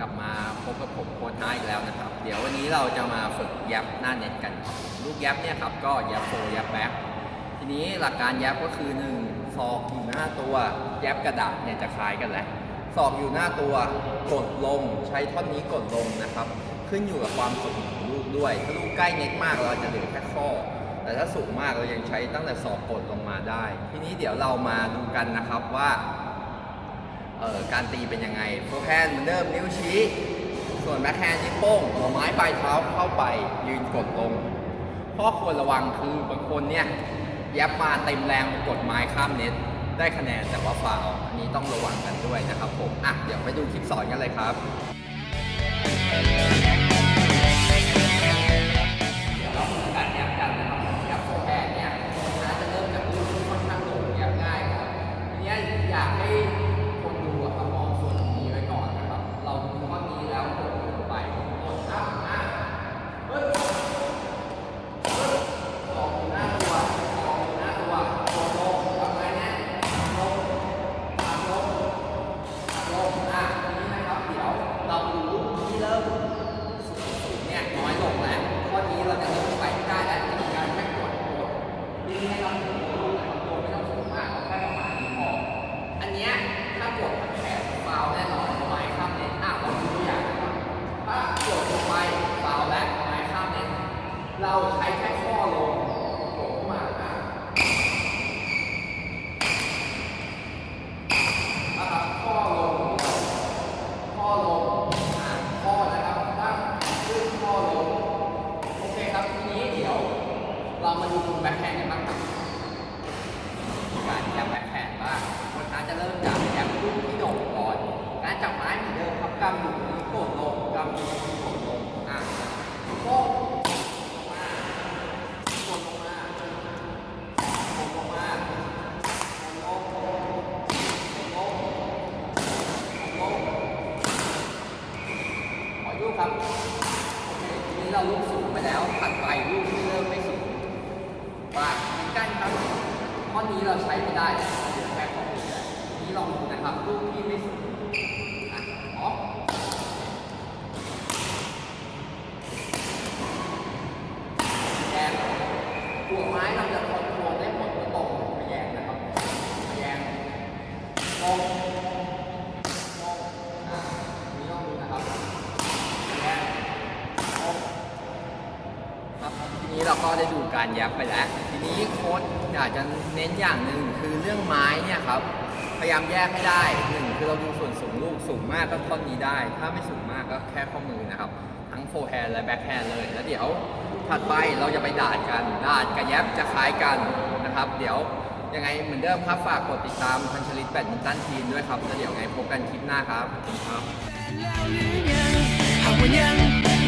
กลับมาพบกับผมโค้ชน้าอีกแล้วนะครับ เดี๋ยววันนี้เราจะมาฝึกยับหน้าเน็ตกัน ลูกยับเนี่ยครับก็ยับโฟยับแบ็คทีนี้หลักการยับก็คือหนึ่งศอกอยู่หน้าตัวยับกระดาษเนี่ยจะคล้ายกันแหละศอกอยู่หน้าตัวกดลงใช้ท่อนนี้กดลงนะครับ ขึ้นอยู่กับความสูงของลูกด้วย ถ้าลูกใกล้เน็ตมากเราจะเหลือแค่ข้อ แต่ถ้าสูงมากเรายังใช้ตั้งแต่ศอกกดลงมาได้ ทีนี้เดี๋ยวเรามาดูกันนะครับว่า เอ่อการตีเป็นยังไงโฟแฮนด์เหมือนเดิมนิ้วชี้ ส่วนแบ็คแฮนด์นิ้วโป้งหัวไม้ปลายเท้าเข้าไปยืนกดลง ข้อควรระวังคือบางคนเนี่ยยับมาเต็มแรงกดไม้ข้ามเน็ตได้คะแนนแต่ว่าฟาวล์อันนี้ต้องระวังกันด้วยนะครับผม อะ เดี๋ยวไปดูคลิปสอนกันเลยครับ เราใช้แค่ข้อลงกดขึ้นมาอะนะครับข้อลง ข้อลงอะข้อนะครับตั้งขึ้นข้อลง โอเคครับ ทีนี้เดี๋ยว เรามาดูแบ็คแฮนด์กันบ้างครับการจับแบ็คแฮนด์ว่าคนนั้นจะเริ่มจากแอปลูกที่โด่งก่อน การจับไม้เหมือนเดิมครับกำอยู่ที่กดลงกำอยู่ที่กดลง อะโป้งลงมากดลงมากดลงมากดลงลงลงลง ขอลูก ครับ โอเค ทีนี้เราลูกสูงไปแล้วถัดไปลูกที่เริ่มไม่สูงว่าเหมือนกันครับข้อนี้เราใช้ไม่ได้แล้วเหลือแค่ข้อนี้แล้วทีนี้ลองดูนะครับลูกที่ไม่สูงอะออแยงหัวไม้เราจะคอนโทรลได้หมดไม่ตรงแยงนะครับแยงตรงตรงอะนี่ลองดูนะครับ ครับที นี้เราก็ได้ดูการยับไปแล้ว ทีนี้โค้ดอยากจะเน้นอย่างหนึ่งคือเรื่องไม้เนี่ยครับ พยายามแยกให้ได้หนึ่งคือเราดูส่วนสูงลูกสูงมากก็ท่อนนี้ได้ ถ้าไม่สูงมากก็แค่ข้อมือนะครับ ทั้งโฟร์แฮนด์และแบ็คแฮนด์เลย แล้วเดี๋ยวถัดไปเราจะไปดาดกัน ดาดกับยับจะคล้ายกันนะครับ เดี๋ยวยังไงเหมือนเดิมครับฝากกดติดตามพันชลิตแบดมินตันทีมด้วยครับแล้วเดี๋ยวไงพบกันคลิปหน้าครับขอบคุณครับ